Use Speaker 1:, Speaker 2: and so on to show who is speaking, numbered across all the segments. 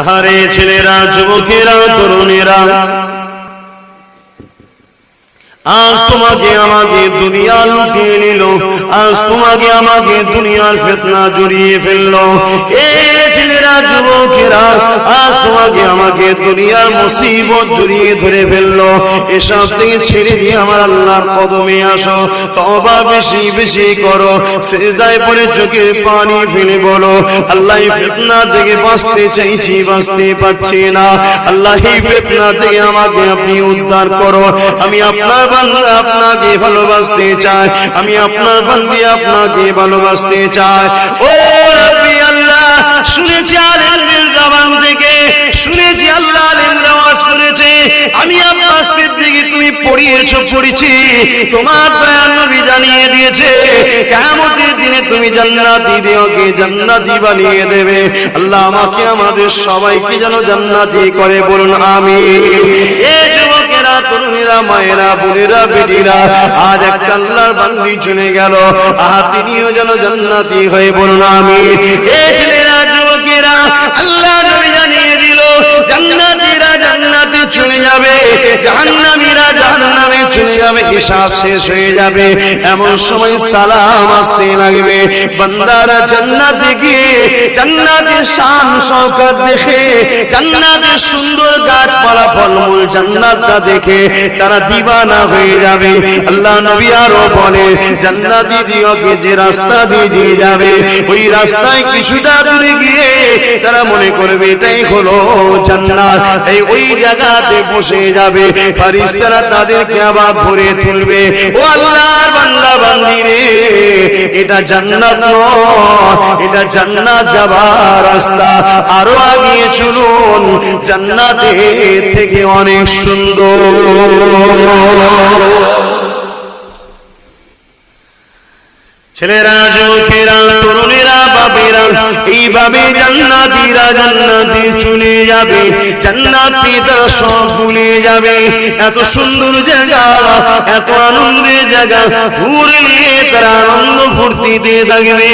Speaker 1: আহারে ছেলেরা, যুবকেরা, তরুণেরা, আজ তোমাকে আমাকে দুনিয়া লুটিয়ে নিল, আজ তোমাকে আমাকে দুনিয়ার ফেতনা জড়িয়ে ফেলল। এই যুবকেরা, আজ তোমাকে আমাকে দুনিয়ার মুসিবত জড়িয়ে ধরে ফেলল। এসব থেকে ছেড়ে দিয়ে আমার আল্লাহর কদমে আসো। তবা বেশি বেশি করো। পরে চোখের পানি ফেলে বলো, আল্লাহ ফেতনা থেকে বাঁচতে চাইছি, বাঁচতে পারছি না। আল্লাহ ফেতনা থেকে আমাকে আপনি উদ্ধার করো। আমি আপনার বান্দা, আপনাকে ভালোবাসতে চাই। আমি আপনার বান্দি, আপনাকে ভালোবাসতে চাই। ও শুনেছি আলেমদের জবান থেকে, শুনেছি আল্লাহ আলেমরা আওয়াজ করেছে। আমি আপনার সিদ্দিকি, তুমি পড়িয়েছো, পড়েছি। তোমার দয়াল নবী জানিয়ে দিয়েছে, কিয়ামতের দিনে তুমি জান্নাতি দিওকে জান্নাতি বানিয়ে দেবে। আল্লাহ আমাকে, আমাদের সবাইকে যেন জান্নাতি করে বলুন আমি এ যুবকেরা, তরুণীরা, মায়েরা, বোনেরা, বেটিরা, আজ একটা আল্লাহর বান্দি চলে গেল আহা তিনিও যেন জান্নাতি হয়ে বলুন আমি এ ছেলেরা যুবকেরা আল্লাহ নবী জানিয়ে দিল জান্নাতীরা জান্নাতে চলে যাবে, জাহান্নামীরা জাহান্নামে চলে যাবে, হিসাব শেষ হয়ে যাবে। এমন সময় সালাম আসতে লাগবে। বান্দারা জান্নাতে গিয়ে জান্নাতের শান শওকত দেখে, জান্নাতের সুন্দর গাছপালা, ফলমূল জান্নাতটা দেখে তারা দিবানা হয়ে যাবে। আল্লাহ নবী আরও বলে, জান্নাতি দিওকে যে রাস্তা দিয়ে দিয়ে যাবে, ওই রাস্তায় কিছুটা দূরে গিয়ে তারা মনে করবে, এটাই হলো জান্নাত। এই ওই জায়গাতে বসে যাবে ফারিস্তারা তাদেরকে আবার ভরে তুলবে। ও আল্লাহর বান্দা বান্দি রে এটা জান্নাত নয়, এটা জান্নাত যাবার রাস্তা। আরও আগিয়ে চলুন, জান্নাতের থেকে অনেক সুন্দর। ছেলেরা যুবকেরা, তরুণেরা বাবেরা এইভাবে চলে যাবে সব ভুলে যাবে। এত সুন্দর জায়গা, এত আনন্দের জায়গা তারা আনন্দ ফুর্তিতে থাকবে।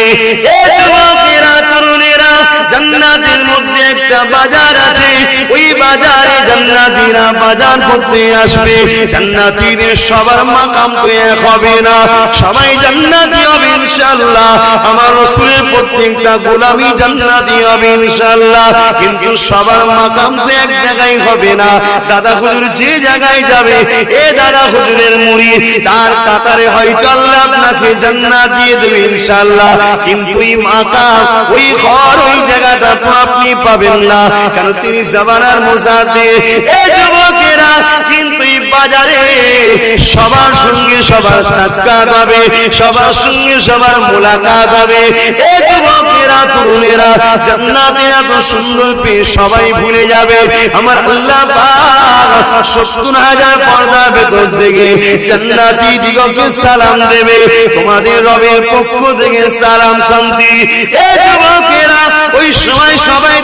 Speaker 1: তরুণেরা, জান্নাতের মধ্যে একটা বাজার আছে বাজারে জান্নাতিরা বাজার করতে আসবে। জান্নাতিদের সবার মাকাম তো এক হবে না। সবাই জান্নাতি হবে ইনশাআল্লাহ। আমার রসুলের প্রত্যেকটা গোলামি জান্নাতি হবে ইনশাআল্লাহ। কিন্তু সবার মাকাম তো এক জায়গায় হবে না। দাদা হুজুর যে জায়গায় যাবে, এ দাদা হুজুরের মুড়ি, তার কাতারে হয়তো আল্লাহ আপনাকে জান্নাত দিয়ে দেবে ইনশাআল্লাহ। কিন্তু এই মাকাম, ওই ঘর, ওই জায়গাটা তো আপনি পাবেন না। কারণ তিনি জামানার মোসাদে এ যুবকেরা কিন্তু এই বাজারে সবার সঙ্গে সবার সাক্ষাৎ হবে, সবার সঙ্গে সবার মোলাকাত হবে। এ যুবকেরা, তরুণেরা, জান্নাতে এত সুন্দর পেয়ে সবাই ভুলে যাবে। আমার আল্লাহ সত্তর হাজার পর্দা থেকে জান্নাতি দিগকে সালাম দেবে। তোমাদের রবের পক্ষ থেকে সালাম শান্তি। এ যুবকেরা, ওই সময় সবাই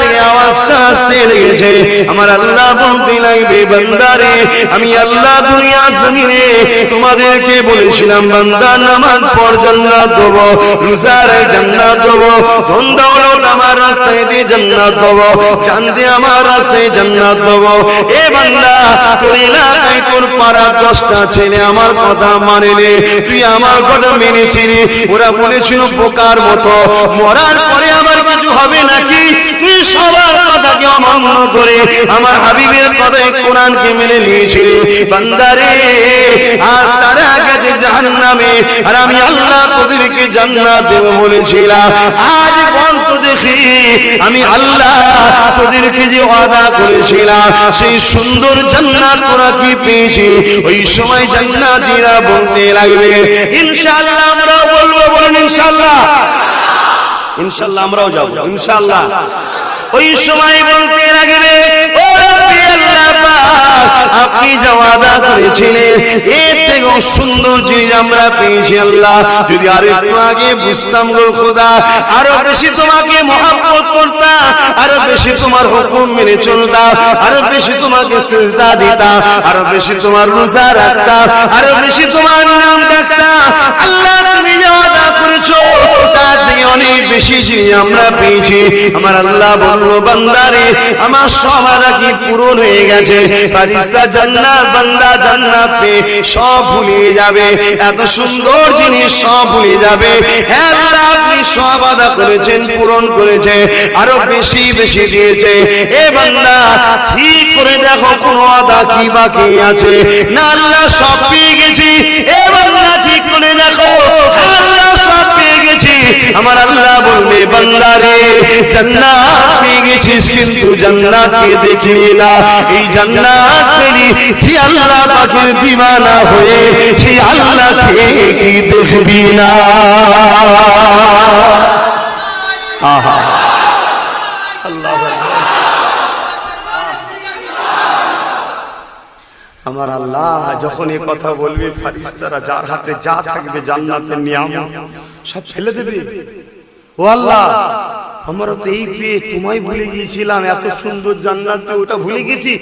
Speaker 1: থেকে আওয়াজটা আসতে লেগেছে। আমার আল্লাহ বলতে লাগবে বান্দারে, আমি আল্লাহ দুনিয়া জমিনে তোমাদেরকে বলেছিলাম, বান্দা নামাজ পর জান্নাত দেব রোজারে জান্নাত দেব, ধন দৌলত আমার রাস্তায় দিয়ে জান্নাত দেব, চাঁদে আমার রাস্তায় জান্নাত দেব। এ বান্দা, তোর এলাকায় তোর পাড়ার দশটা ছেলে আমার কথা মানেনি, তুই আমার কথা মেনেছিলি। ওরা বলেছিল, বোকার মতো। মরার পরে আবার কিছু হবে নাকি? সবার কথাকে অমান্য করে আমার হাবিবের কথায় কোরআনকে মেনে নিয়েছিলি। বান্দারে আজ তারা গেছে আর আমি আল্লাহ তোদেরকে জান্নাত দেব বলেছিলাম। আজ দেখি, আমি আল্লাহ তোদেরকে যে ওয়াদা করেছিলাম, সেই সুন্দর জান্নাত তোরা কি পেয়েছি? ওই সময় জান্নাতীরা বলতে লাগবে, ইনশাআল্লাহ আমরাও বলব, বলেন ইনশাআল্লাহ। ইনশাআল্লাহ আমরাও যাব, ইনশাআল্লাহ। ওই সময় বলতে লাগবে আপনি যা ওয়াদা করেছিলেন, এর থেকেও সুন্দর জিনিস আমরা পেয়েছি আল্লাহ। যদি আর একটু আগে বুঝতাম গো খোদা, আরও বেশি তোমাকে মহাব্বত করতাম, আরও বেশি তোমার হুকুম মেনে চলতাম, আরও বেশি তোমাকে সেজদা দিতাম, আরও বেশি তোমার রোজা রাখতাম, আরও বেশি তোমার নাম ডাকতাম। আল্লাহ, তুমি যা ওয়াদা করেছ অনেক বেশি জিনিস আমরা পেয়েছি। আমার আল্লাহ বলল, বান্দারে, আমার সব আদা কি পূরণ হয়ে গেছে। জান্নাত, বান্দা সব ভুলিয়ে যাবে। এত সুন্দর জিনিস সব যাবে। হ্যাঁ আপনি সব আদা করেছেন, পূরণ করেছে, আরও বেশি বেশি দিয়েছে। এ বান্দা, ঠিক করে দেখো কোন আদা কি বাকি আছে। না, আল্লাহ, সব পেয়ে গেছি। এ বান্দা, ঠিক করে দেখো। আল্লাহ আমার আল্লাহ বলবে বান্দারে, জান্নাত গেছিস কিন্তু জান্নাতকে দেখলি না। এই জান্নাত পেলি আল্লাহ পাখির দিওয়ানা হয়ে সেই আল্লাহকে কি দেখবি না। আহা। আল্লাহ আমার আল্লাহ যখন এ কথা বলবে ফারিস্তারা যার হাতে যা থাকবে জান্নাতের নিয়াম সব ফেলে দেবে। ও আল্লাহ তো এই পেয়ে তোমায় ভুলে গিয়েছিলাম, এত সুন্দর জান্নাত ওটা ভুলে গেছি।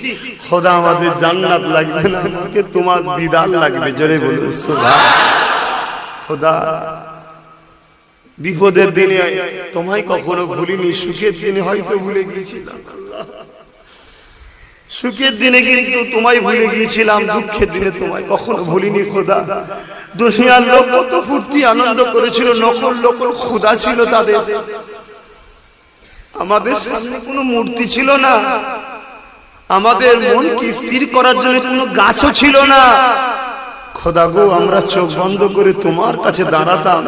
Speaker 1: খোদা আমাদের জান্নাত লাগবে না, আমাকে তোমার দিদার লাগবে, জোরে খোদা, বিপদের দিনে তোমায় কখনো ভুলিনি, সুখের দিনে হয়তো ভুলে গিয়েছিলাম। সুখের দিনে কিন্তু তোমায় ভুলে গিয়েছিলাম, দুঃখের দিনে তোমায় কখনো ভুলিনি, খোদা। দুনিয়ার লোক কত ফুর্তি, আনন্দ করেছিল, নকল নকল খোদা ছিল তাদের। আমাদের সামনে কোনো মূর্তি ছিল না। আমাদের মনকে স্থির করার জন্য কোনো গাছও ছিল না। খোদা গো, আমরা চোখ বন্ধ করে তোমার কাছে দাঁড়াতাম।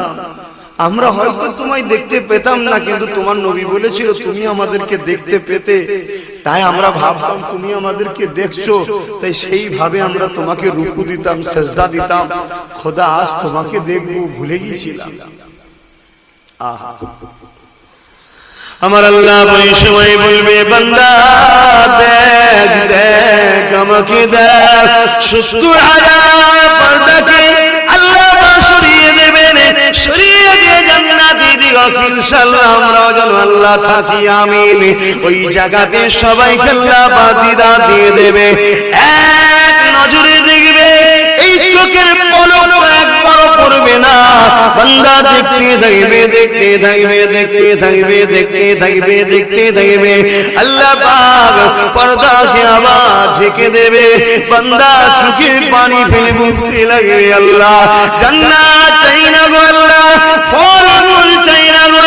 Speaker 1: আমরা হয়তো তোমায় দেখতে পেতাম না, কিন্তু তোমার নবী বলেছিল, তুমি আমাদেরকে দেখতে পেতে। তাই আমরা ভাবতাম, তুমি আমাদেরকে দেখছ। তাই সেইভাবে আমরা তোমাকে রুকু দিতাম, সেজদা দিতাম। খোদা, আজ তোমাকে দেখব, ভুলে গিয়েছিলাম। আমার আল্লাহ ওই সময় বলবে, বান্দা, দেখ দেখ, আমাকে দেখ সুস্তুর হাজার পর্দাকে সবাইকে আল্লাহ বাদিদা দিয়ে দেবে। এক নজরে দেখবে, এই চোখের পানি ফেলে বুঝতে লাগবে, আল্লাহ। জান্নাত চাই না গো আল্লাহ। ফল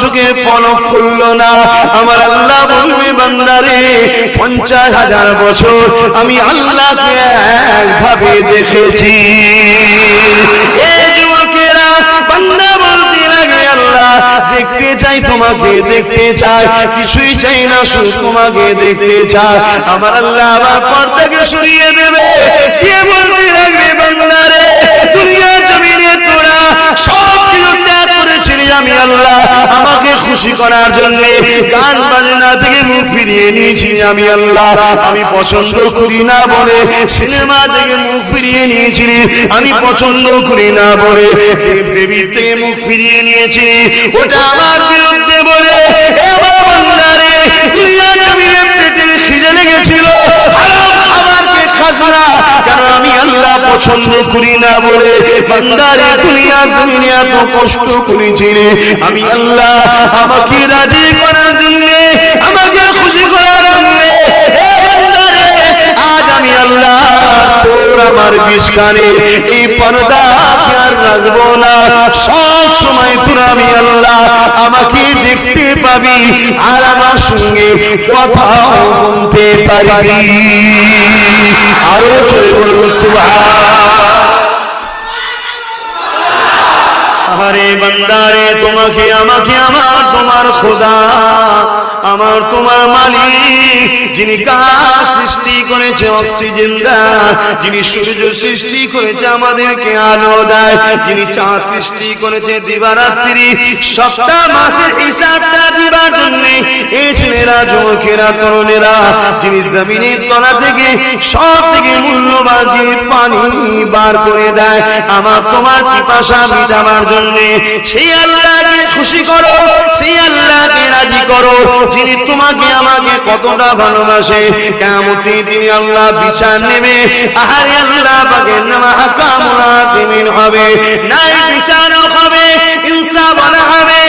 Speaker 1: চোখের পলক খুললো না। আমার আল্লাহ বলবে, বান্দারে, পঞ্চাশ হাজার বছর আমি আল্লাহকে একভাবে দেখেছি। দেখতে চাই, তোমাকে দেখতে চাই। কিছুই চাই না, শুধু তোমাকে দেখতে চাই। আমার আল্লাহ আবার পর্দাকে সরিয়ে দেবে। কে বলতে লাগবে বাংলারে দুনিয়া করেছিলি আমি আল্লাহ, আমাকে খুশি করার জন্য গান বাজনা থেকে মুখ ফিরিয়ে নিয়েছি আমি আল্লাহ। আমি পছন্দ করি না বলে সিনেমা থেকে মুখ ফিরিয়ে নিয়েছিলি, আমি পছন্দ করি না বলে দেবী মুখ ফিরিয়ে নিয়েছি ওটা আমার বিরুদ্ধে বলে দুনিয়া জমিনে পেটে কেন আমি আল্লাহ পছন্দ করি না বলে বান্দারে দুনিয়া জমিনে এত কষ্ট করেছিলে আমি আল্লাহ আমাকে রাজি করার জন্য, আমাকে খুশি করার জন্য আজ আমি আল্লাহ তোর আমার বিষখানে এই পর্দা রাখব না। সব সময় তোর আমি আল্লাহ আমাকে দেখতে পাবি আর আমার সঙ্গে কথাও বলতে পারবি। আরও চলে বলব আরে বান্দারে, তোমাকে, আমাকে, আমার, তোমার খোদা। আমার তোমার মালিক, যিনি গাছ সৃষ্টি করেছে, অক্সিজেন দেয়, যিনি সূর্য সৃষ্টি করেছে, আমাদেরকে আলো দেয়, যিনি চাঁদ সৃষ্টি করেছে, দিবারাত্রি, সপ্তাহ মাসের হিসাবটা দিবার জন্য, এই ছেলেরা, যুবকেরা, তরুণেরা, যিনি জমিনের তলা থেকে, সব থেকে মূল্যবান যে পানি বার করে দেয়, আমার তোমার পিপাসা মিটাবার জন্য, সেই আল্লাহকে খুশি করো, সেই আল্লাহকে রাজি করো যিনি তোমাকে আমাকে কতটা ভালোবাসে কেমতি তিনি আল্লাহ বিচার নেবে। আহারে আল্লাহ পাকে নামা হবে নাই বিচারও হবে, ইনসাফ হবে।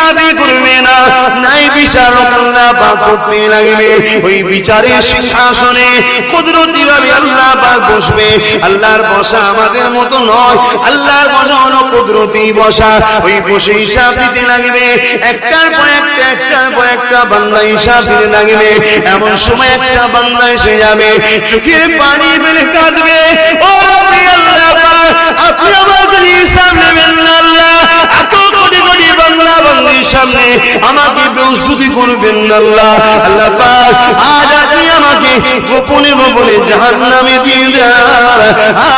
Speaker 1: ইনসাফি করবে না। নাই বিচারক আল্লাহ পাক করতে লাগবে। ওই বিচারের সিংহাসনে কুদরতি আল্লাহ পাক বসবে। আল্লাহর বসা আমাদের মতো নয়। আল্লাহর বসা হলো কুদরতি বসা। ওই বসে হিসাব দিতে লাগবে। একটার পর একটা, একটার পর একটা বান্দা হিসাব দিতে লাগবে। এমন সময় একটা বান্দা এসে যাবে। চোখের পানি মেলে কাঁদবে। ও আল্লাহ আপনি আমাদের হিসাব নেবেন আল্লাহ। সামনে আমাকে প্রস্তুতি করবেন আল্লাহ। আজ আপনি আমাকে গোপনে গোপনে জাহান নামে দিয়ে দেন।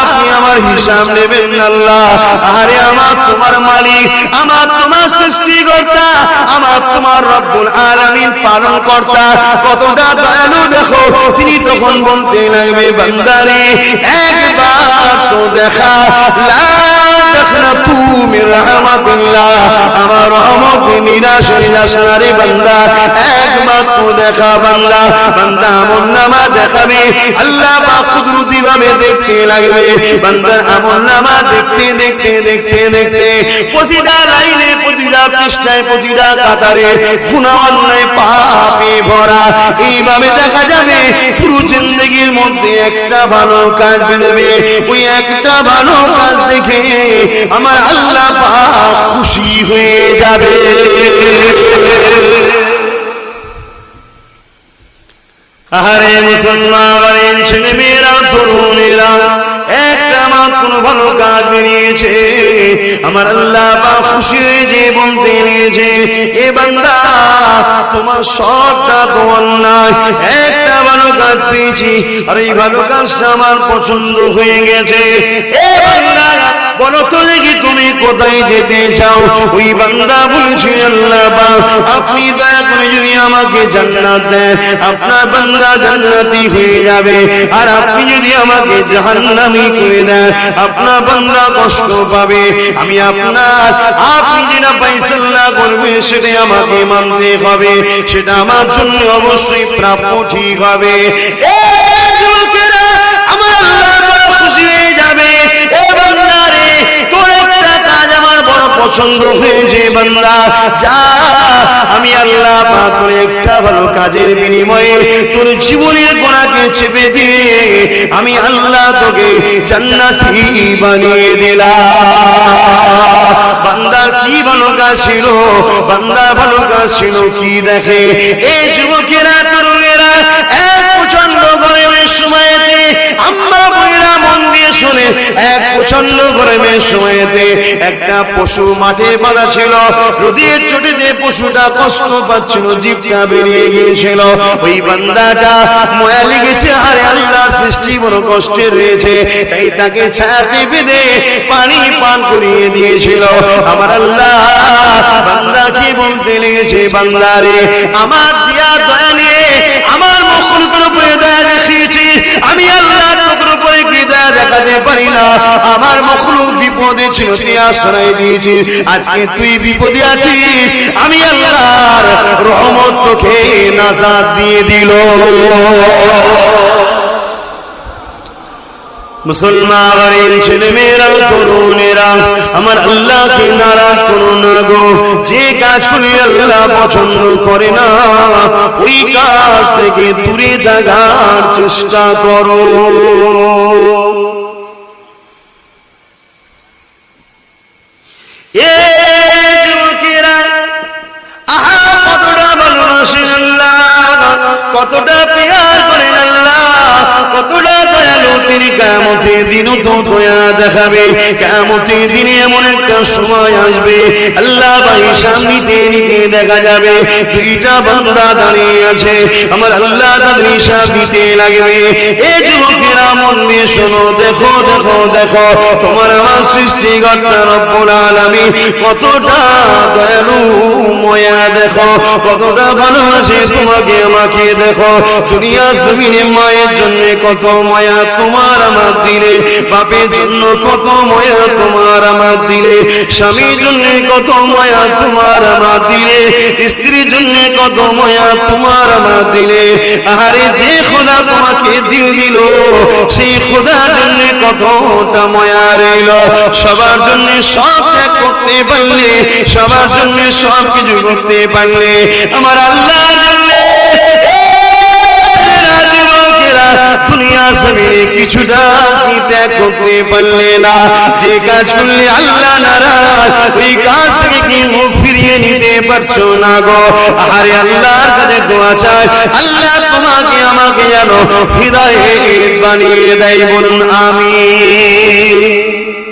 Speaker 1: আপনি আমার হিসাব নেবেন আল্লাহ। আরে আমার তোমার মালিক, আমার তোমার সৃষ্টিকর্তা, আমার তোমার রব্বুল আলামিন পালন কর্তা। কতটা দয়ালু দেখো, তিনি তখন বলতে লাগবে, বান্দারে, একবার তো দেখা। লা দেখা দেখতে লাগবে। বান্দার আমল নামা দেখতে দেখতে দেখতে দেখতে। প্রতিটা লাইনে, প্রতিটা পৃষ্ঠায়, প্রতিটা কাতারে অন্যায় পাপে ভরা। এইভাবে দেখা যাবে, পুরো জিন্দগির মধ্যে একটা ভালো কাজ বেরোবে ওই একটা ভালো কাজ দেখে আমার আল্লাহ খুশি হয়ে যাবে। আহারে মুসলমান ছেলে মেয়েরা তরুণেরা একটা ভালো কাজ বেরিয়েছে আমার আল্লাহ বা খুশি হয়েছে বলতে নিয়েছে, এ বান্দা, তোমার সবটা তোমার একটা ভালো কাজ পেয়েছি, আর এই ভালো কাজটা আমার পছন্দ হয়ে গেছে। এ বান্দা বলো তো দেখি তুমি কোথায় যেতে চাও? ওই বান্দা বলেছে, আল্লাহ আপনি দয়া করে যদি আমাকে জান্নাত দেন, আপনার বান্দা জান্নাতি হয়ে যাবে। আর আপনি যদি আমাকে জাহান্নামি করে দেন, আপনার বান্দা কষ্ট পাবে। আমি আপনার, আপনি যেটা পাইসাল্লাহ করবে সেটা আমাকে মানতে হবে। সেটা আমার জন্য অবশ্যই প্রাপ্য ঠিক হবে। এ পছন্দ বান্দা, যা, আমি আল্লাহ একটা ভালো কাজের বিনিময়ে তোর জীবনের গোড়াকে চেপে দিয়ে আমি আল্লাহ তোকে জান্নাতি বানিয়ে বান্দা কি ভালো ছিল, বান্দা ভালো ছিল কি দেখে? এই যুবকেরা, তরুণেরা, এক প্রচণ্ড গরমের সময়তে আম্মা এক প্রচণ্ড গরমের সময়তে একটা পশু মাঠে বাঁধা ছিল। রোদের চোটেতে পশুটা কষ্ট পাচ্ছিল, জীবটা বেরিয়ে গিয়েছিল। ওই বান্দাটা ময়া লেগেছে, আরে আল্লাহ সৃষ্টি বড় কষ্টে রয়েছে। তাই তাকে ছায়াতে বেঁধে পানি পান করিয়ে দিয়েছিল। আমার আল্লাহ বান্দাকে বলতে লেগেছে বান্দারে আমার দিয়া দয়া নিয়ে, আমার মখলুকের উপরে দয়া দেখিয়েছি আমি আল্লাহ কি দেখাতে পারি না। আমার মখলুক বিপদে ছিল তুই আশ্রয় দিয়েছিস আজকে তুই বিপদে আছিস। আমি আল্লাহর রহমত তোকে নাজাদ দিয়ে দিল। মুসলমানের ছেলে মেয়েরা তরুণেরা, আমার আল্লাহকে নারাজ না গো। যে আল্লাহ পছন্দ করে না, ওই কাজ থেকে দূরে থাকার চেষ্টা করো। আল্লাহ ভাই সামনিতে নিতে দেখা যাবে। দুইটা বান্দা দাঁড়িয়ে আছে। আমার আল্লাহ তাদের দিতে লাগবে। এ যুবকেরা মন দিয়ে শোনো, দেখো দেখো দেখো, তোমার আমার সৃষ্টিকর্তা রব্বুল আলামিন কতটা দয়ালু, ময়া দেখো, কতটা ভালোবাসে তোমাকে, আমাকে দেখো। দুনিয়া জমিনে মায়ের জন্য কত মায়া তোমার আমার দিলে, বাপের জন্য কত মায়া তোমার আমার দিলে, স্বামীর জন্য কত মায়া তোমার আমার দিলে স্ত্রীর জন্য কত মায়া তোমার আমার দিলে। আরে যে খোদা তোমাকে দিল দিল, সেই খোদার জন্য কতটা মায়া রইল। সবার জন্য সব ত্যাগ করতে পারলে, সবার জন্য সব কিছু করতে পারলে, আমার আল্লাহর জন্য জমিনে কিছুটা কি ত্যাগ করতে পারলে না। যে কাজ করলে আল্লাহ নারাজ, ওই কাজ থেকে কি মুখ ফিরিয়ে নিতে পারছ না গো। আরে আল্লাহর কাছে দোয়া চাই। আল্লাহ তোমাকে আমাকে যেন হৃদয়ে বানিয়ে দেয় বলুন আমি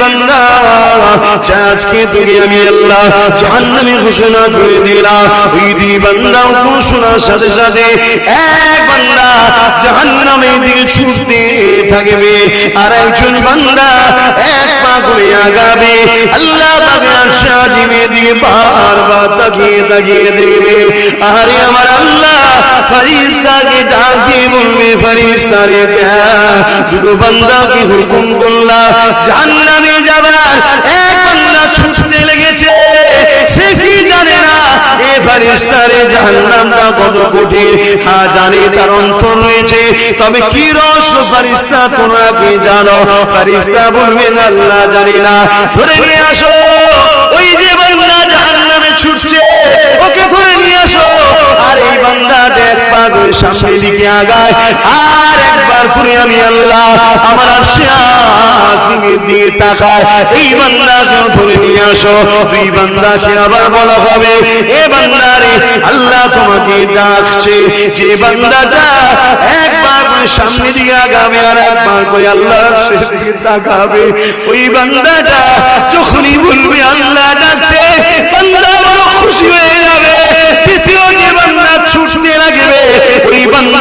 Speaker 1: বান্দা আজকে তোকে আমি আল্লাহ জাহান্নামে ঘোষণা করে দিলাম। ওই দুই বান্দা সাথে সাথে এক বান্দা জাহান্নামে দিকে ছুটতে থাকবে, আর একজন বান্দা এক পা করে আগাবে। আল্লাহ পাবে আশা জিমে দিয়ে বারবার তাকিয়ে তাকিয়ে দেখবে, আরে আমার আল্লাহ ফারিস্তাকে ডাক দিয়ে বলবে, ফারিস্তারে দুটো বান্দাকে হুকুম করলা জাহান্নামে যাবার এক ছুটতে লেগেছে, সে কি জানে না জানি না, ধরে নিয়ে আসো। একবার আল্লাহ তোমাকে ডাকছে, যে বান্দাটা একবার সামনে আগাবে আর একবার করে আল্লাহ তাকাবে, ওই বান্দাটা যখনই বলবে আল্লাহ ডাকছে বড় খুশি হয়ে যাবে দ্বিতীয় যে বান্দা ছুটতে লাগবে ওই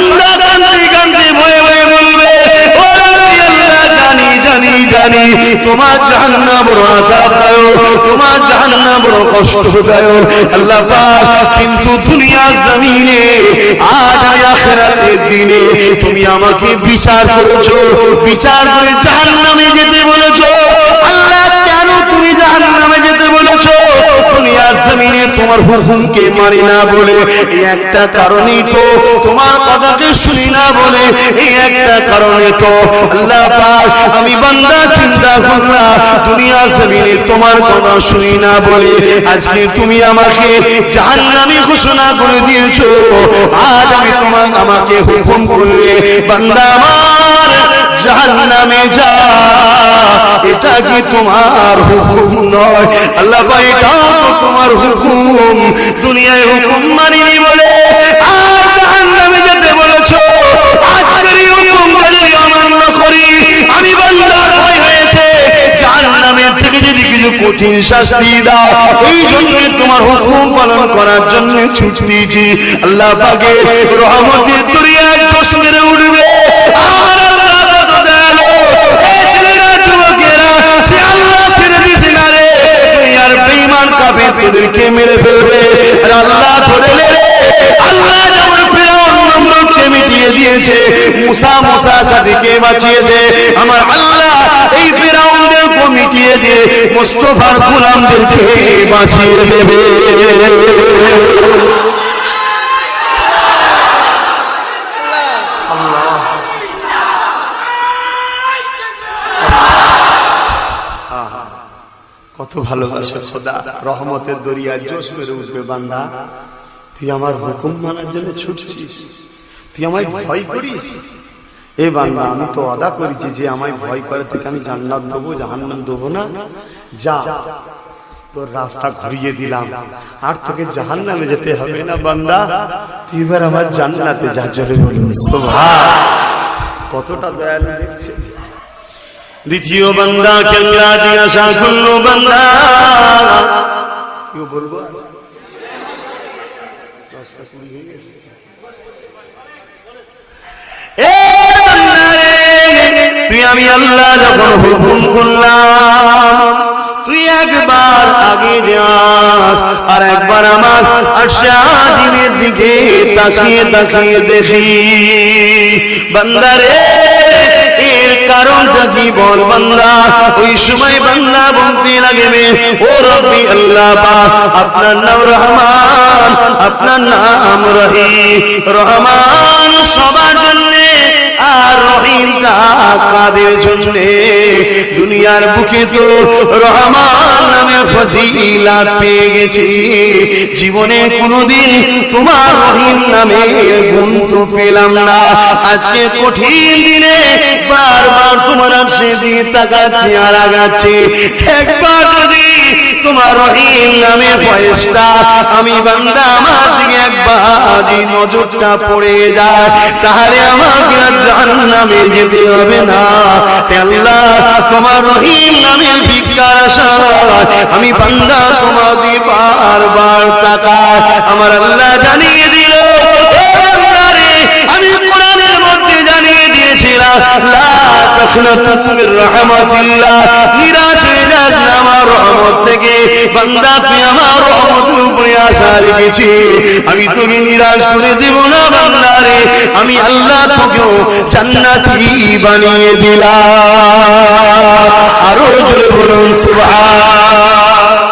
Speaker 1: আল্লাহ, জানি জানি জানি, তোমার জাহান্নাম বড় দেয় তোমার জাহান্নাম বড় কষ্ট আল্লাহ কিন্তু দুনিয়া জমিনে দিনে তুমি আমাকে বিচার করেছ, বিচার করে জাহান্নামে যেতে বলেছ তোমার হুকুমকে মানি না বলে, এই একটা কারণেই তো তোমার কথাকে শুনি না বলে, এই একটা কারণে তো আল্লাহ পাক আমি বান্দা চিন্তা করলাম দুনিয়া জমিনে তোমার কথা শুনি না বলে, আজকে তুমি আমাকে জাহান্নামী ঘোষণা করে দিয়েছ, আজ আমি তোমার আমাকে হুকুম করলে বান্দা আমার জাহান্নামে যা, এটা কি তোমার হুকুম নয়? আল্লাহ তো তোমার হুকুম। দুনিয়ায় হুকুম মানিনি বলে আর জাহান্নামে যেতে বলেছ। আজকের হুকুম অমান্য করি, আমি কঠিন শাস্তি দাও এই জন্য তোমার হুকুম পালন করার জন্য আল্লাহ রহমতের তোদেরকে মেরে ফেলবে। আল্লাহ ধরলে আল্লাহ যেমন ফেরাউন নমরুদকে মিটিয়ে দিয়েছে, মুসা মুসা সাদিকে বাঁচিয়েছে, আমার আল্লাহ এই ফেরাউনদেরকে মিটিয়ে দিয়ে মোস্তফার গোলামদেরকে বাঁচিয়ে দেবে। কত ভালোবাসে খোদা। রহমতের দরিয়া জোশ মেরে উঠবে বান্দা। তুই আমার হুকুম মানার জন্য ছুটছিস। তুই আমায় ভয় করিস। এ বান্দা, আমি তো অদা করেছি যে আমায় ভয় করে থেকে আমি জান্নাত দেবো, জাহান্নাম দেবো না। যা, তোর রাস্তা ঘুরিয়ে দিলাম। আর তোকে জাহান্নামে যেতে হবে না বান্দা। তুই এবার আমার জান্নাতে যা, জোরে বলুন। কতটা দয়ালু দেখছে দ্বিতীয় বান্দা কেল্লা জিজ্ঞাসা করল বান্দা। কেউ বলব? তুই আমি আল্লাহ যখন হুকুম করলাম তুই একবার আগে যা আর একবার আমার আশাজিমের দিকে তাকিয়ে তাকিয়ে দেখি। বান্দারে কারণটা কি বল বান্দা, ওই সময় বান্দা বলতে লাগবে, ও রব্বি আল্লাহ আপনার নাম রহমান, আপনার নাম রহিম, রহমান সবার জন্যে কাদের জন্যে? দুনিয়ার বুকে তো রহমান নামে ফজিলাত পেয়ে গেছি, জীবনে কোনোদিন তোমার রহিম নামে গুণ পেলাম না। আজকে কঠিন দিনে বারবার তোমার সেদিকে তাকাচ্ছি আর আগাচ্ছি। একবার যদি তোমার রহিম নামে ফয়েসটা আমি বান্দা আমার দিকে একবার নজরটা পড়ে যায়, তাহলে আমাকে আর জাহান্নামে যেতে হবে না। আল্লাহ, তোমার রহিম নামের ভিক্ষার আশায় আমি বান্দা তোমার দিয়ে বারবার তাকায় আমার আল্লাহ জানিয়ে দিল ও বান্দা রে, আমি কোরআনের মধ্যে জানিয়ে দিয়েছিলাম হয়ে আমি তোকে নিরাশ করে দেব না বান্দা রে আমি আল্লাহ তোকেও জান্নাতি বানিয়ে দিলাম আরও জোরে বলুন সুবহান